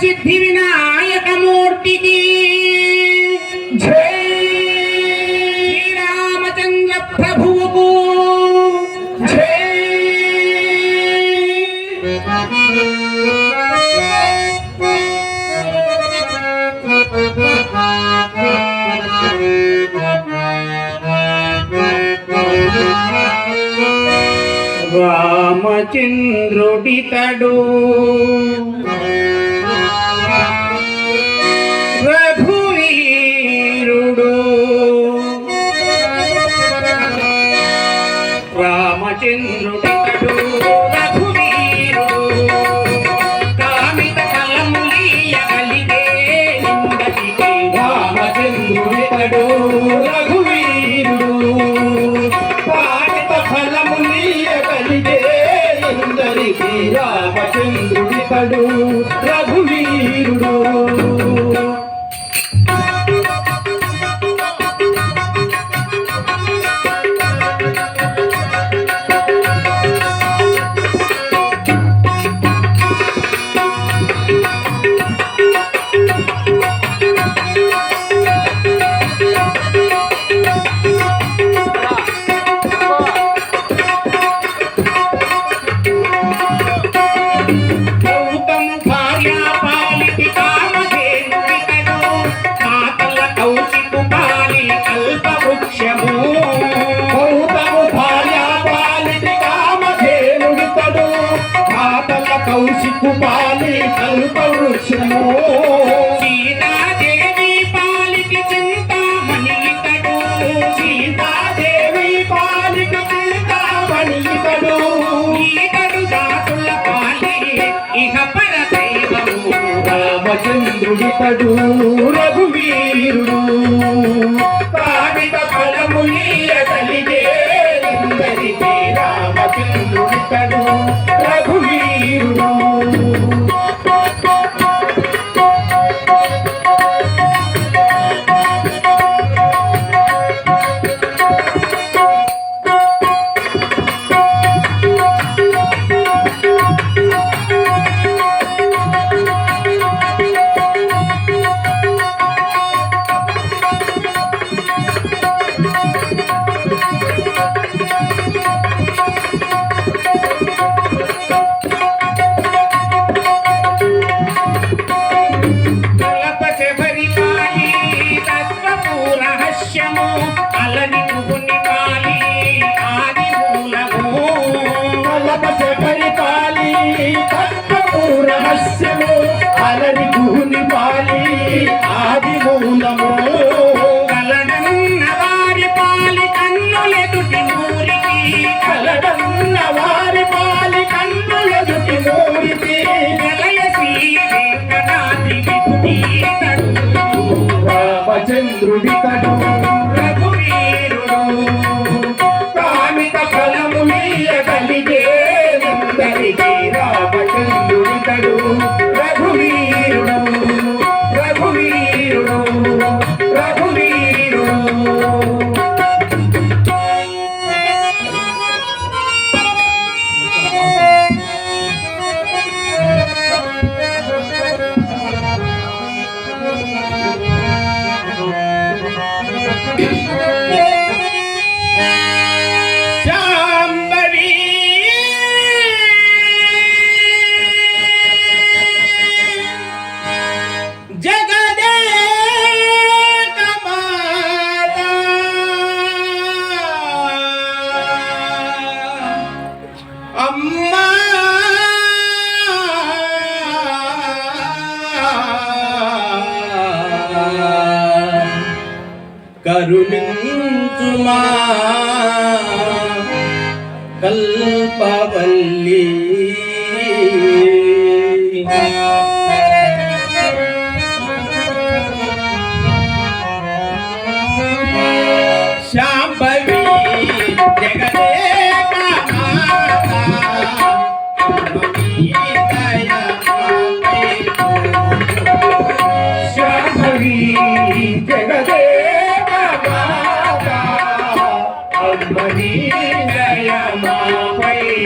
सिद्धि विनायक मूर्ति की రామచంద్రుడి तडू నాకు పాలి కల్ప వృక్షము సీతాదేవి పాలిక చింతామణి ఇతడు. సీతాదేవి పాలిక చింతామణి ఇతడు. ఇతడు దాసుల పాలి ఇహ పర దైవము. రామచంద్రుడితడు రఘువీరుడు. కావిత ఫలములీయ కలిగే ఇందరికే రామచంద్రుడితడు రఘువీరుడు. Rubika, Rubika. కల్పవల్లి. శాంభవి జగదేక శాంభవి జగదేక అమ్మనీ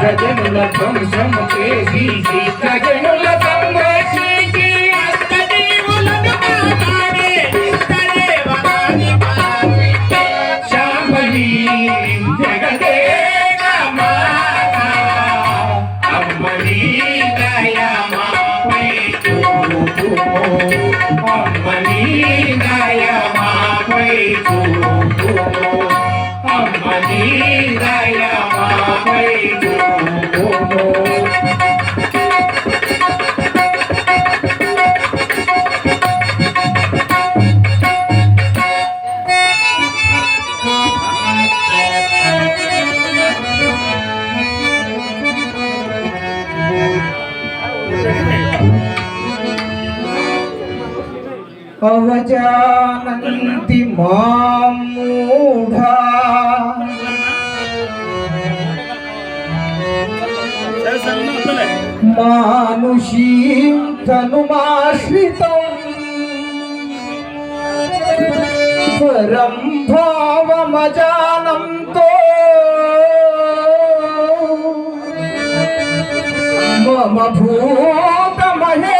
గజనుల ధ్వంసము చేసి గజను మానుషీం తనుమాశ్రితం పరం భావమజానంతో మమ భూతమహే